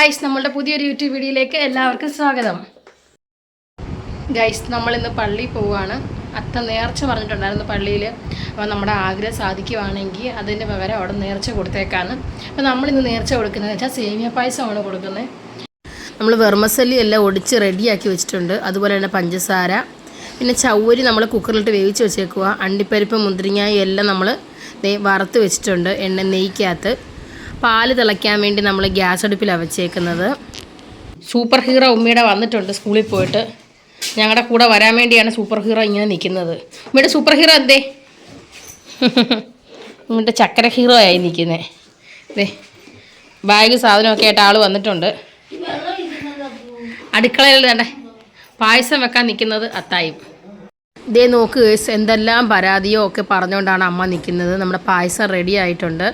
Guys നമ്മളുടെ പുതിയൊരു YouTube വീഡിയോയിലേക്ക് എല്ലാവർക്കും സ്വാഗതം. ഗൈസ് നമ്മളിന്ന് പള്ളി പോവുകയാണ് അത്ത നേർച്ച പറഞ്ഞിട്ടുണ്ടായിരുന്നു പള്ളിയിൽ അപ്പോൾ നമ്മുടെ ആഗ്രഹം സാധിക്കുവാണെങ്കിൽ അതിന് പകരം അവിടെ നേർച്ച കൊടുത്തേക്കാണ് അപ്പോൾ നമ്മളിന്ന് നേർച്ച കൊടുക്കുന്നത് വെച്ചാൽ സേമിയ പായസമാണ് കൊടുക്കുന്നത്. നമ്മൾ വെർമസല്ലി എല്ലാം ഒടിച്ച് റെഡിയാക്കി വെച്ചിട്ടുണ്ട്. അതുപോലെ തന്നെ പഞ്ചസാര. പിന്നെ ചൗവരി നമ്മൾ കുക്കറിലിട്ട് വേവിച്ച് വെച്ചേക്കുക അണ്ടിപ്പരിപ്പ് മുന്തിരിങ്ങായി എല്ലാം നമ്മൾ വറുത്ത് വെച്ചിട്ടുണ്ട്. എണ്ണ നെയ്ക്കകത്ത്. പാൽ തിളയ്ക്കാൻ വേണ്ടി നമ്മൾ ഗ്യാസ് അടുപ്പിൽ വെച്ചേക്കുന്നത്. സൂപ്പർ ഹീറോ ഉമ്മയുടെ വന്നിട്ടുണ്ട് സ്കൂളിൽ പോയിട്ട്. ഞങ്ങളുടെ കൂടെ വരാൻ വേണ്ടിയാണ് സൂപ്പർ ഹീറോ ഇങ്ങനെ നിൽക്കുന്നത് ഉമ്മയുടെ സൂപ്പർ ഹീറോ എന്തേ? ഉമ്മയുടെ ചക്കര ഹീറോ ആയി നിൽക്കുന്നത് ദേ ബാഗ് സാധനമൊക്കെ ആയിട്ട് ആൾ വന്നിട്ടുണ്ട്. അടുക്കളയിൽ വേണ്ട? പായസം വെക്കാൻ നിൽക്കുന്നത് അത്തായും. ഇതേ നോക്ക് എന്തെല്ലാം പരാതിയോ ഒക്കെ പറഞ്ഞുകൊണ്ടാണ് അമ്മ നിൽക്കുന്നത് നമ്മുടെ പായസം റെഡി ആയിട്ടുണ്ട്.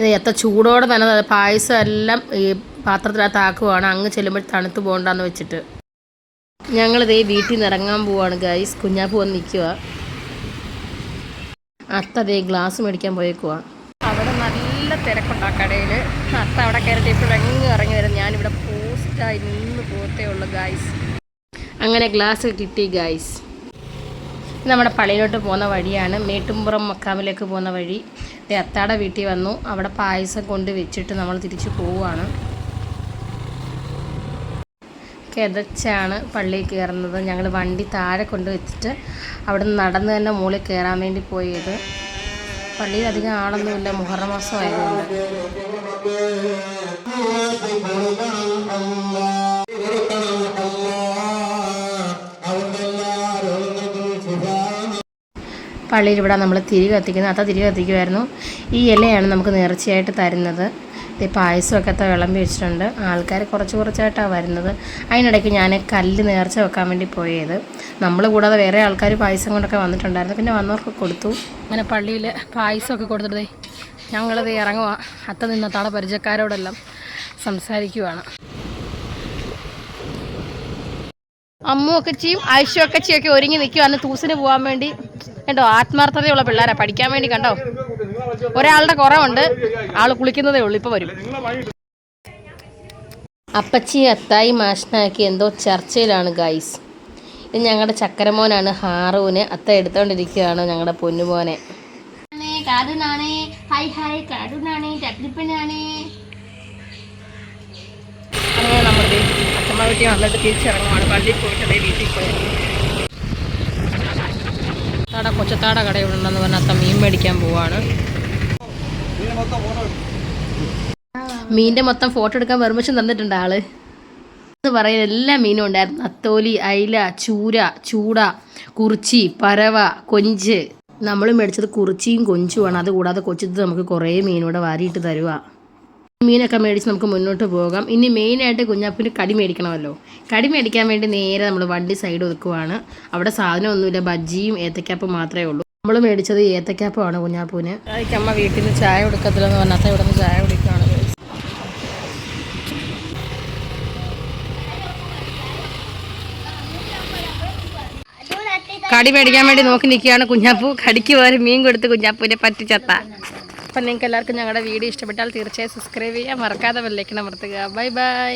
എത്ര ചൂടോടെ തന്നെ പായസം എല്ലാം ഈ പാത്രത്തിനകത്ത് ആക്കുവാണ്. അങ്ങ് ചെല്ലുമ്പോൾ തണുത്ത് പോകണ്ടെന്ന് വെച്ചിട്ട്. ഞങ്ങളിതേ വീട്ടിൽ നിന്ന് ഇറങ്ങാൻ പോവാണ് ഗൈസ്. കുഞ്ഞാപ്പ് വന്ന് നിൽക്കുക അത്ത അതേ ഗ്ലാസ് മേടിക്കാൻ പോയേക്കുവാ. അവിടെ നല്ല തിരക്കുണ്ട് ആ കടയിൽ അത്ത അവിടെ കയറിയിട്ട് ഇപ്പോഴെങ്ങും ഇറങ്ങി വരും ഞാനിവിടെ പോസ്റ്റായി നിന്ന് പോകത്തേ ഉള്ളൂ ഗൈസ്. അങ്ങനെ ഗ്ലാസ് കിട്ടി ഗൈസ്. നമ്മുടെ പള്ളിയിലോട്ട് പോകുന്ന വഴിയാണ് മേട്ടുംപുറം മക്കാമിലേക്ക് പോകുന്ന വഴി. അത്താടെ വീട്ടിൽ വന്നു. അവിടെ പായസം കൊണ്ട് വെച്ചിട്ട് നമ്മൾ തിരിച്ചു പോവുകയാണ്. കിതച്ചാണ് പള്ളിയിൽ കയറുന്നത്. ഞങ്ങൾ വണ്ടി താഴെ കൊണ്ട് വെച്ചിട്ട് അവിടെ നടന്ന് തന്നെ മുകളിൽ കയറാൻ വേണ്ടി പോയത്. പള്ളിയിൽ അധികം ആളൊന്നുമില്ല. മുഹറമാസമായതുകൊണ്ട് മാസം പള്ളിയിൽ ഇവിടെ നമ്മൾ തിരി കത്തിക്കുന്നത് അത്ത തിരി കത്തിക്കുമായിരുന്നു ഈ ഇലയാണ് നമുക്ക് നേർച്ചയായിട്ട് തരുന്നത്. ഇത് പായസമൊക്കെ അത്ത വിളമ്പി വെച്ചിട്ടുണ്ട്. ആൾക്കാർ കുറച്ച് കുറച്ചായിട്ടാണ് വരുന്നത്. അതിനിടയ്ക്ക് ഞാൻ കല്ല് നേർച്ച വെക്കാൻ വേണ്ടി പോയത്. നമ്മൾ കൂടാതെ വേറെ ആൾക്കാർ പായസം കൊണ്ടൊക്കെ വന്നിട്ടുണ്ടായിരുന്നു. പിന്നെ വന്നവർക്ക് കൊടുത്തു. അങ്ങനെ പള്ളിയിൽ പായസമൊക്കെ കൊടുത്തിട്ടേ ഞങ്ങളത് ഇറങ്ങുക അത്ത നിന്നത്താളെ പരിചയക്കാരോടെല്ലാം സംസാരിക്കുവാണ്. അമ്മുവൊക്കെ ചെയ്യും ഐഷു ചെയ്യൊക്കെ ഒരുങ്ങി നിൽക്കുവാണ് തൂസിന് പോകാൻ വേണ്ടി കണ്ടോ ആത്മാർത്ഥതയുള്ള പിള്ളേരാ. പഠിക്കാൻ വേണ്ടി കണ്ടോ? ഒരാളുടെ കുറവുണ്ട് ആൾ കുളിക്കുന്നതേ ഉള്ളൂ ഇപ്പൊ വരും. അപ്പച്ചി അത്തായി മാഷനാക്കി എന്തോ ചർച്ചയിലാണ് ഗൈസ് ഇത് ഞങ്ങളുടെ ചക്കരമോനാണ് ഹാറൂന്. അത്ത എടുത്തോണ്ടിരിക്കുകയാണ് ഞങ്ങളുടെ പൊന്നുമോനെ. കാർഡുനാണേ ഹായ് ഹായ് അങ്ങനെ നമ്മൾ അച്ഛമ്മ വീട്ടിൽ വന്നിട്ട് തിരിച്ചിറങ്ങുവാണ്. പള്ളിയിൽ പോയിട്ട് വീട്ടിൽ പോയി. താട കൊച്ചത്താട കടയുണ്ടെന്ന് പറഞ്ഞ മീൻ മേടിക്കാൻ പോവാണ്. മീനിന്റെ മൊത്തം ഫോട്ടോ എടുക്കാൻ പെർമിഷൻ തന്നിട്ടുണ്ട് ആൾ. എന്ന് പറയുന്ന എല്ലാ മീനും ഉണ്ടായിരുന്നു. അത്തോലി അയില ചൂര ചൂട കുറിച്ചി പരവ കൊഞ്ച്. നമ്മൾ മേടിച്ചത് കുറിച്ചിയും കൊഞ്ചുമാണ്. അതുകൂടാതെ കൊച്ചത്ത് നമുക്ക് കുറേ മീനൂടെ വാരിയിട്ട് തരുക മീനൊക്കെ മേടിച്ച് നമുക്ക് മുന്നോട്ട് പോകാം. ഇനി മെയിനായിട്ട് കുഞ്ഞാപ്പിന് കടി മേടിക്കണമല്ലോ. കടി മേടിക്കാൻ വേണ്ടി നേരെ നമ്മൾ വണ്ടി സൈഡ് ഒതുക്കുവാണ്. അവിടെ സാധനമൊന്നുമില്ല ബജ്ജിയും ഏത്തക്കാപ്പും മാത്രമേ ഉള്ളൂ. നമ്മൾ മേടിച്ചത് ഏത്തക്കാപ്പമാണ് കുഞ്ഞാപ്പൂന്. അമ്മ വീട്ടിൽ നിന്ന് ചായ കൊടുക്കത്തില്ലെന്ന് പറഞ്ഞാൽ ഇവിടെ നിന്ന് ചായ കുടിക്കുകയാണ് കടി മേടിക്കാൻ വേണ്ടി നോക്കി നിൽക്കുകയാണ് കുഞ്ഞാപ്പൂ. കടിക്ക് പോലും മീൻ കൊടുത്ത് കുഞ്ഞാപ്പൂനെ പറ്റിച്ചത്ത അപ്പം നിങ്ങൾക്ക് എല്ലാവർക്കും ഞങ്ങളുടെ വീഡിയോ ഇഷ്ടപ്പെട്ടാൽ തീർച്ചയായും സബ്സ്ക്രൈബ് ചെയ്യുക മറക്കാതെ ബെല്ലൈക്കൺ അമർത്തുക. Bye bye